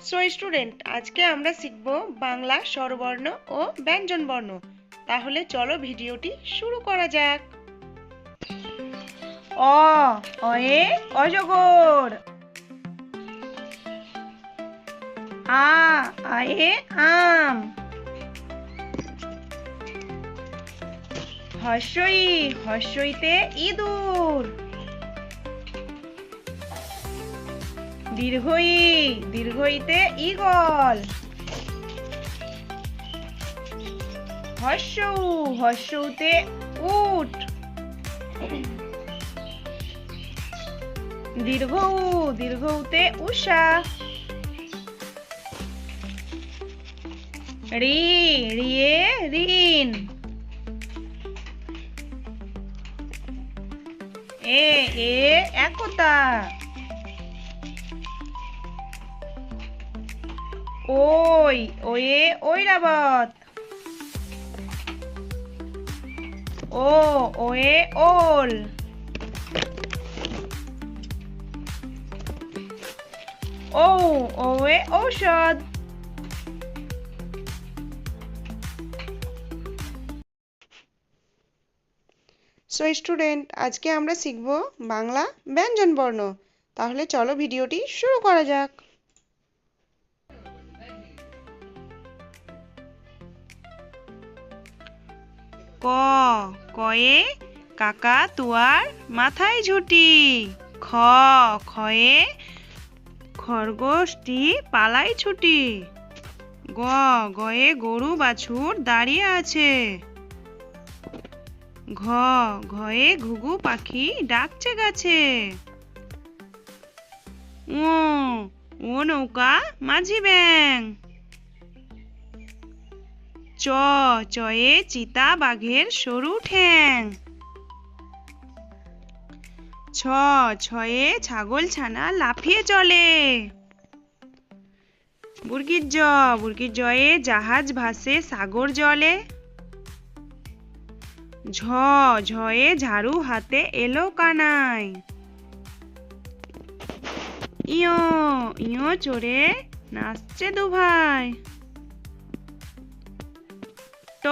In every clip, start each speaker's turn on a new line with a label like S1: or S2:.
S1: So student আজকে আমরা শিখব বাংলা, স্বরবর্ণ ও ব্যঞ্জনবর্ণ। তাহলে চলো ভিডিওটি শুরু করা যাক।
S2: অ অয়ে অজগর। আ আয়ে আম। হর্ষই, হর্ষইতে ইঁদুর। দীর্ঘই, দীর্ঘইতে ঈগল। হর্ষৌ, হর্ষৌতে উট। দীর্ঘ দীর্ঘউতে উষা। রি, রিয়ে ঋণ। এ এ, একতা। ওই, ওয়ে ঐরাবত ও, ওয়ে, ওল। ও, ওয়ে, ঔষধ।
S1: সো স্টুডেন্ট আজকে আমরা শিখব বাংলা ব্যঞ্জনবর্ণ। তাহলে চলো ভিডিওটি শুরু করা যাক।
S2: ক, কয়ে কাকা তুয়ার মাথায় ঝুটি। খ, খয়ে খরগোশটি পালাই ছুটি। গ, গয়ে গরু বাছুর দাঁড়িয়ে আছে। ঘ, ঘয়ে ঘুঘু পাখি ডাকছে গাছে। ও ও নৌকা মাঝি ব্যাং। চ, চয়ে চিতা বাঘের সরু ঠ্যাং। ছ, ছয়ে ছাগল ছানা লাফিয়ে চলে। বুর্গির জ, বুর্গির জয়ে জাহাজ ভাসে সাগর জলে। ঝ, ঝয়ে ঝাড়ু হাতে এলো কানাই। ইয় ইয় চড়ে নাচছে দু ভাই ট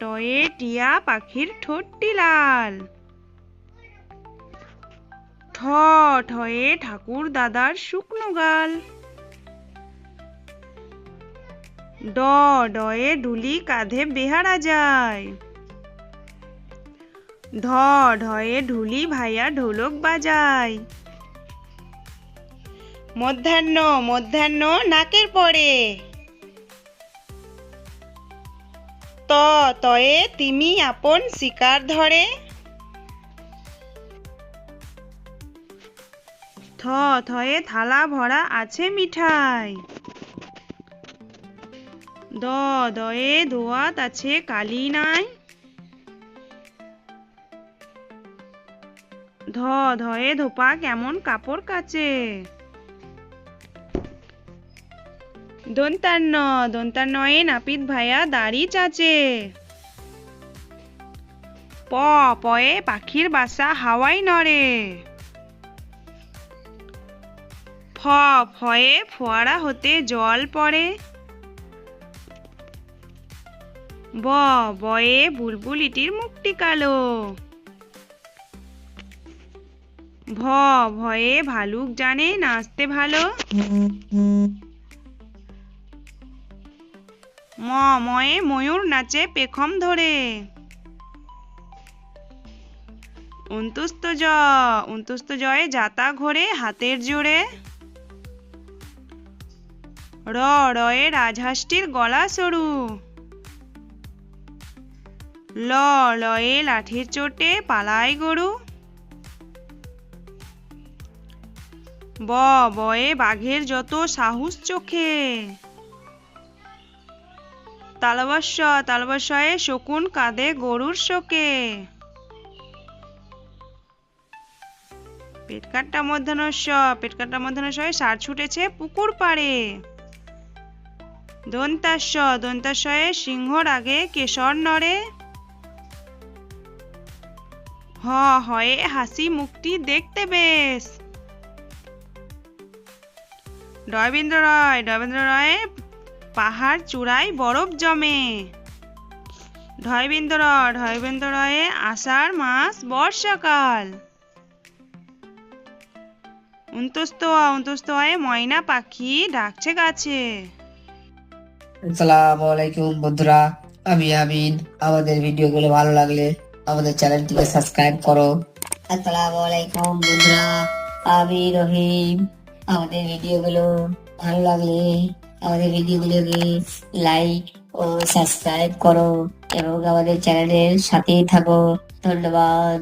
S2: টয়ে টিয়া পাখির ঠোঁটটি লাল। ঠ ঠয়ে ঠাকুর দাদার শুকনো গাল। ড ডয়ে ডুলি কাঁধে বেহারা যায়। ধ ঢয়ে ঢুলি ভাইয়া ঢোলক বাজায়।
S1: মধ্যাহ্ন মধ্যাহ্ন নাকের পরে। ত, তয়ে তিমি আপন শিকার ধরে
S2: থ, থয়ে থালা ভরা আছে মিঠাই। দ, দয়ে দোয়াত আছে কালি নাই। ধ, ধয়ে ধোপা কেমন কাপড় কাচে দন্তান্ন দন্তান্নয়ে নাপিত ভাইয়া দাড়ি চাচে। প, পয়ে পাখির বাসা হাওয়াই নড়ে। ফ, ফয়ে ফোয়ারা হতে জল পড়ে। ব, বয়ে বুলবুলিটির মুখটি কালো। ভ, ভয়ে ভালুক জানে নাচতে ভালো। ময়ে ময়ূর নাচে পেখম ধরে অন্তুস্ত জ অন্তুস্ত জয়ে যাতা ঘোরে হাতের জোরে র রয়ে রাজহাঁসটির গলা সরু ল, লয়ে লাঠির চোটে পালায় গরু ব, বয়ে বাঘের যত সাহস চোখে। তালবস্য, তালবস্যয়ে শকুন কাঁদে গরুর শোকে। পেটকাট্টা মধ্যাহ্নস্য, পেটকাট্টা মধ্যাহ্নস্যয়ে সার ছুটেছে পুকুর পাড়ে। দন্তাস্য, দন্তাস্যয়ে সিংহর আগে কেশর নড়ে। হ, হয়ে হাসি মুখটি দেখতে বেশ। ডয়বেন্দ্র রয় ডয়বেন্দ্র রয়ে পাহাড় চূড়ায় বরফ জমে। ঢয়বেন্দ্র ঢয়বেন্দ্র রয়ে আষাঢ় মাস বর্ষাকাল। উন্তস্ত উন্তস্ত হয় ময়না পাখি ডাকছে গাছে।
S3: আসসালামু আলাইকুম বন্ধুরা, আমি আমিন। আমাদের ভিডিওগুলো ভালো লাগলে আমাদের চ্যানেলটিকে সাবস্ক্রাইব করো। আসসালামু আলাইকুম বন্ধুরা, আমি রহিম। আমাদের ভিডিওগুলো ভালো লাগলে আমাদের ভিডিওগুলোকে লাইক ও সাবস্ক্রাইব করো এবং আমাদের চ্যানেলের সাথেই থাকো। ধন্যবাদ।